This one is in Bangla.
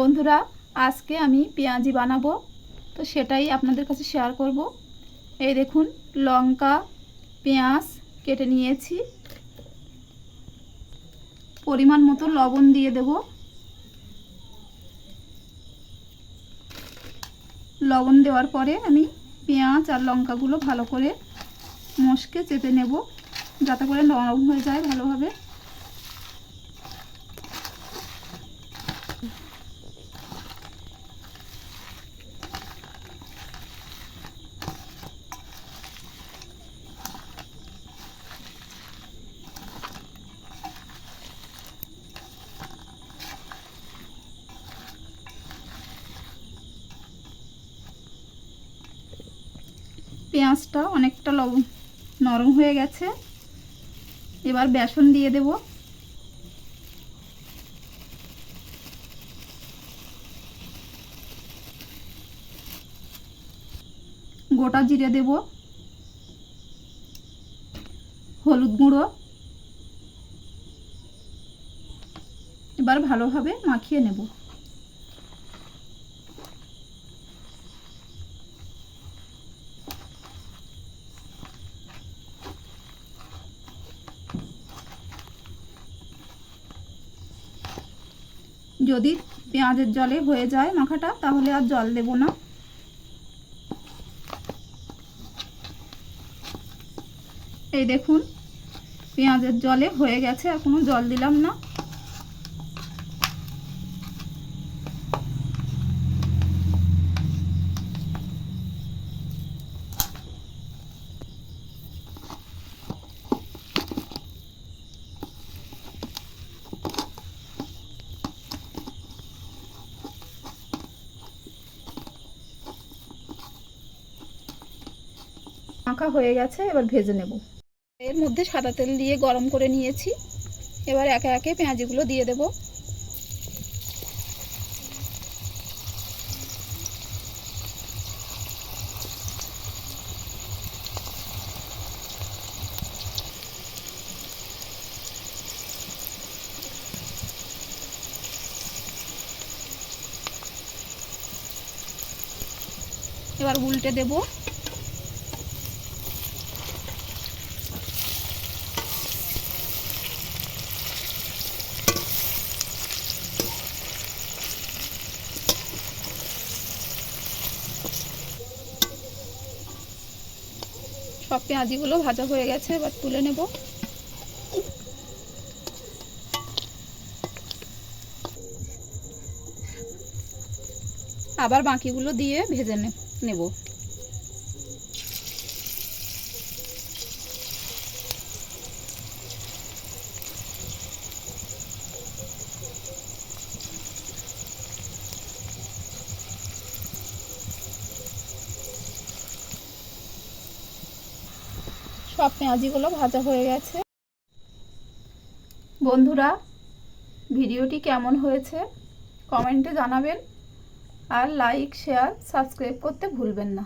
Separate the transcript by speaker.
Speaker 1: বন্ধুরা, আজকে আমি পেঁয়াজি বানাবো। তো সেটাই আপনাদের কাছে শেয়ার করব। এই দেখুন, লঙ্কা, পেঁয়াজ কেটে নিয়েছি। পরিমাণ মতো লবণ দিয়ে দেব। লবণ দেওয়ার পরে আমি পেঁয়াজ আর লঙ্কাগুলো ভালো করে মশকে চেপে নেব, যাতে করে নরম হয়ে যায় ভালোভাবে। পেঁয়াজটা অনেকটা লবণ নরম হয়ে গেছে। এবার বেসন দিয়ে দেব। গোটা জিরে দেব। হলুদ গুঁড়ো। এবার ভালোভাবে মাখিয়ে নেব। যদি পেঁয়াজের জলে হয়ে যায় মাখাটা, তাহলে আর জল দেব না। এই দেখুন, পেঁয়াজের জলে হয়ে গেছে আর কোনো জল দিলাম না। মাখা হয়ে গেছে, এবার ভেজে নেব। এর মধ্যে সাদা তেল দিয়ে গরম করে নিয়েছি। এবার একে একে পেঁয়াজিগুলো দিয়ে দেব। এবার উল্টে দেবো। সব পেঁয়াজিগুলো ভাজা হয়ে গেছে এবার তুলে নেব। আবার বাকিগুলো দিয়ে ভেজে নেব। সব পেঁয়াজিগুলো ভাজা হয়ে গেছে। বন্ধুরা, ভিডিওটি কেমন হয়েছে কমেন্টে জানাবেন আর লাইক, শেয়ার, সাবস্ক্রাইব করতে ভুলবেন না।